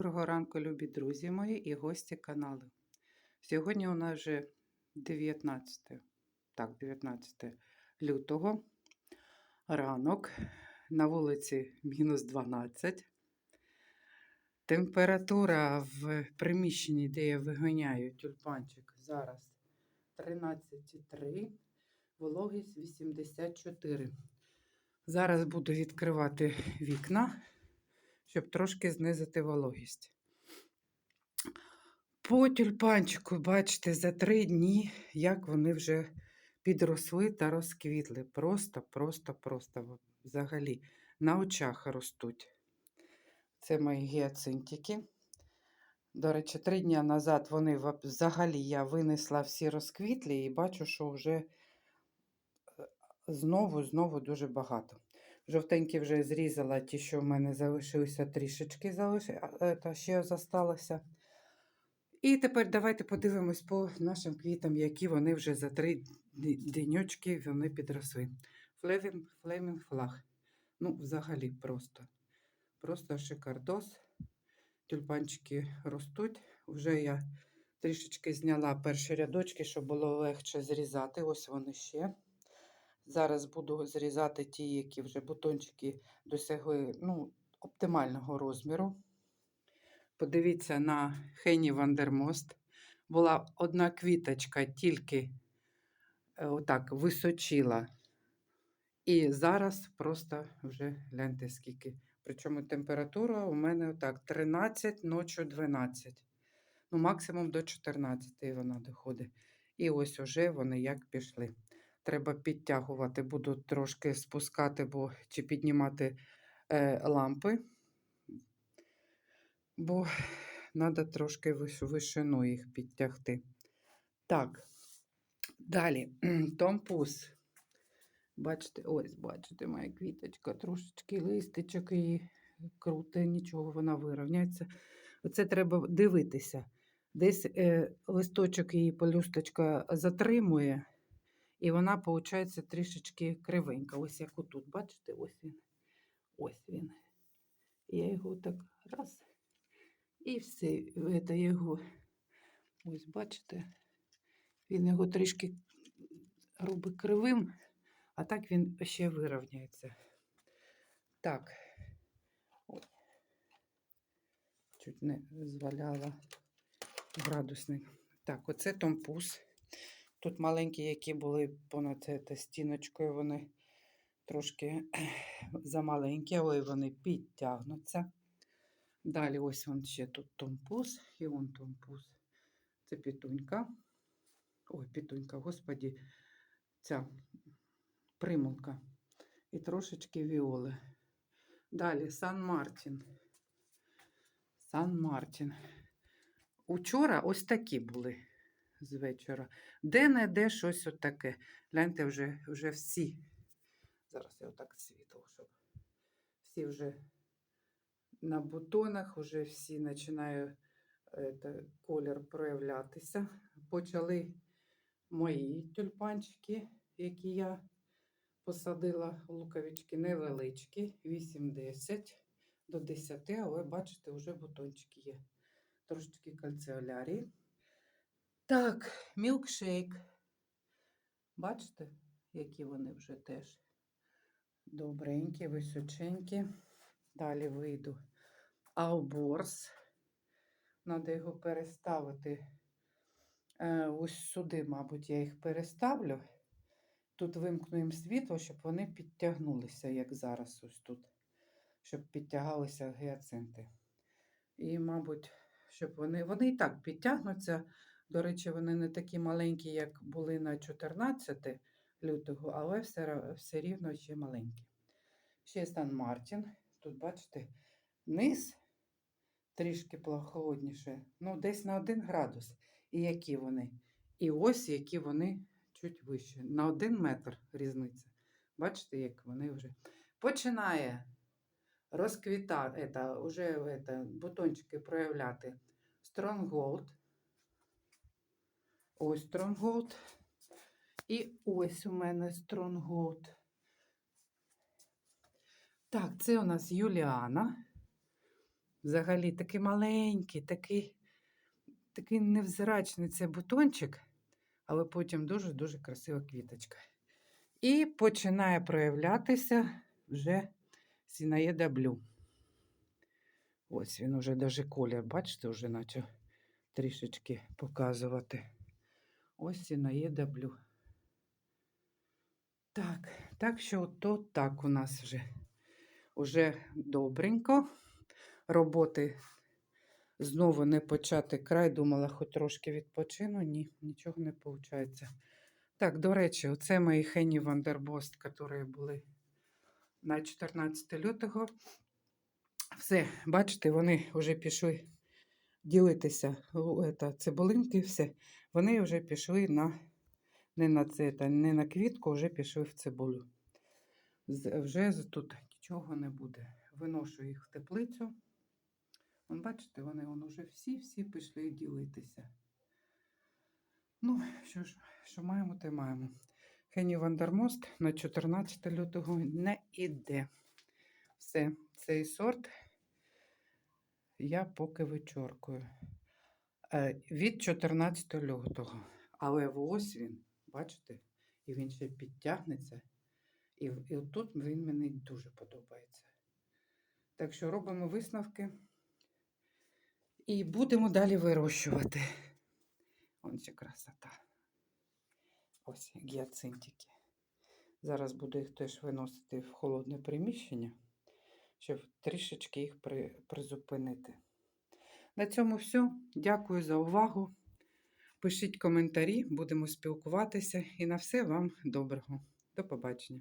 Доброго ранку, любі друзі мої і гості каналу. Сьогодні у нас вже 19, так, 19 лютого, ранок, на вулиці мінус 12. Температура в приміщенні, де я виганяю тюльпанчик, зараз 13,3, вологість 84. Зараз буду відкривати вікна щоб трошки знизити вологість. По тюльпанчику, бачите, за три дні, як вони вже підросли та розквітли. Просто, просто, просто взагалі на очах ростуть. Це мої гіацинтики. До речі, три дні назад вони взагалі я винесла всі розквітлі і бачу, що вже е, знову, знову дуже багато. Жовтенькі вже зрізала ті, що в мене залишилися трішечки, залиш... та ще зосталося. І тепер давайте подивимось по нашим квітам, які вони вже за три деньочки вони підросли. Флемінг, флемінг флаг. Ну, взагалі просто. Просто шикардос. Тюльпанчики ростуть. Вже я трішечки зняла перші рядочки, щоб було легше зрізати. Ось вони ще. Зараз буду зрізати ті, які вже бутончики досягли ну, оптимального розміру. Подивіться на Хені Вандермост. Була одна квіточка, тільки е, отак височила. І зараз просто вже гляньте скільки. Причому температура у мене отак 13, ночі 12. Ну, максимум до 14 вона доходить. І ось уже вони як пішли. Треба підтягувати, буду трошки спускати бо, чи піднімати е, лампи, бо треба трошки вишину їх підтягти. Так, далі томпус. Бачите, ось, бачите, моя квіточка, трошечки листичок її круте, нічого, вона вирівняється. Оце треба дивитися. Десь е, листочок її полюсточка затримує. І вона, виходить, трішечки кривенька. Ось як отут, бачите, ось він. Ось він. Я його так раз. І все, це його, ось бачите, він його трішки робить кривим, а так він ще вирівняється. Так, чуть не зваляла градусник. Так, оце томпус. Тут маленькі, які були понад це, стіночкою, вони трошки замаленькі, але вони підтягнуться. Далі ось вон ще тут томпус і вон томпус. Це пітунька. Ой, пітунька, господі, ця примулка. І трошечки віоли. Далі Сан Мартін. Сан Мартін. Учора ось такі були з вечора. Де-не-де щось отаке. Гляньте, вже вже всі. Зараз я отак світло, щоб всі вже на бутонах, вже всі починає это, колір проявлятися. Почали мої тюльпанчики, які я посадила луковички невеличкі, 8-10 до 10, але бачите, вже бутончики є. Трошечки кальціолярії. Так, мілкшейк. Бачите, які вони вже теж добренькі, височенькі. Далі вийду ауборс. Треба його переставити. Е, ось сюди, мабуть, я їх переставлю. Тут вимкну їм світло, щоб вони підтягнулися, як зараз ось тут, щоб підтягалися гіацинти. І, мабуть, щоб вони. Вони і так підтягнуться. До речі, вони не такі маленькі, як були на 14 лютого, але все все рівно ще маленькі. Ще Сан Мартін. Тут, бачите, низ трішки прохолодніше, ну, десь на 1 градус. І які вони. І ось які вони чуть вище. На 1 метр різниця. Бачите, як вони вже починає розквітати, это, вже бутончики проявляти Stronghold. Ось Стронголд. І ось у мене Стронголд. Так, це у нас Юліана. Взагалі такий маленький, такий, такий невзрачний цей бутончик, але потім дуже-дуже красива квіточка. І починає проявлятися вже сінаєда блю. Ось він уже даже колір, бачите, вже почав трішечки показувати. Ось сінаєда блю. Так, так що то так у нас вже. Уже добренько. Роботи знову не почати край. Думала, хоч трошки відпочину. Ні, нічого не виходить. Так, до речі, оце мої Хенні Вандербост, які були на 14 лютого. Все, бачите, вони вже пішли ділитися. ета, цибулинки, все. Вони вже пішли на не на це, та не на квітку, вже пішли в цибулю. Вже тут нічого не буде. Виношу їх в теплицю. Вон, бачите, вони вон уже всі-всі пішли ділитися. Ну, що ж, що маємо, те маємо. Хені Вандермост на 14 лютого не іде. Все, цей сорт я поки вичоркую. Е, від 14 лютого. Але ось він, бачите, і він ще підтягнеться. І, і тут він мені дуже подобається. Так що робимо висновки і будемо далі вирощувати. Ось ще красота. Ось гіацинтики. Зараз буду їх теж виносити в холодне приміщення, щоб трішечки їх при, призупинити. На цьому все. Дякую за увагу. Пишіть коментарі, будемо спілкуватися і на все вам доброго. До побачення.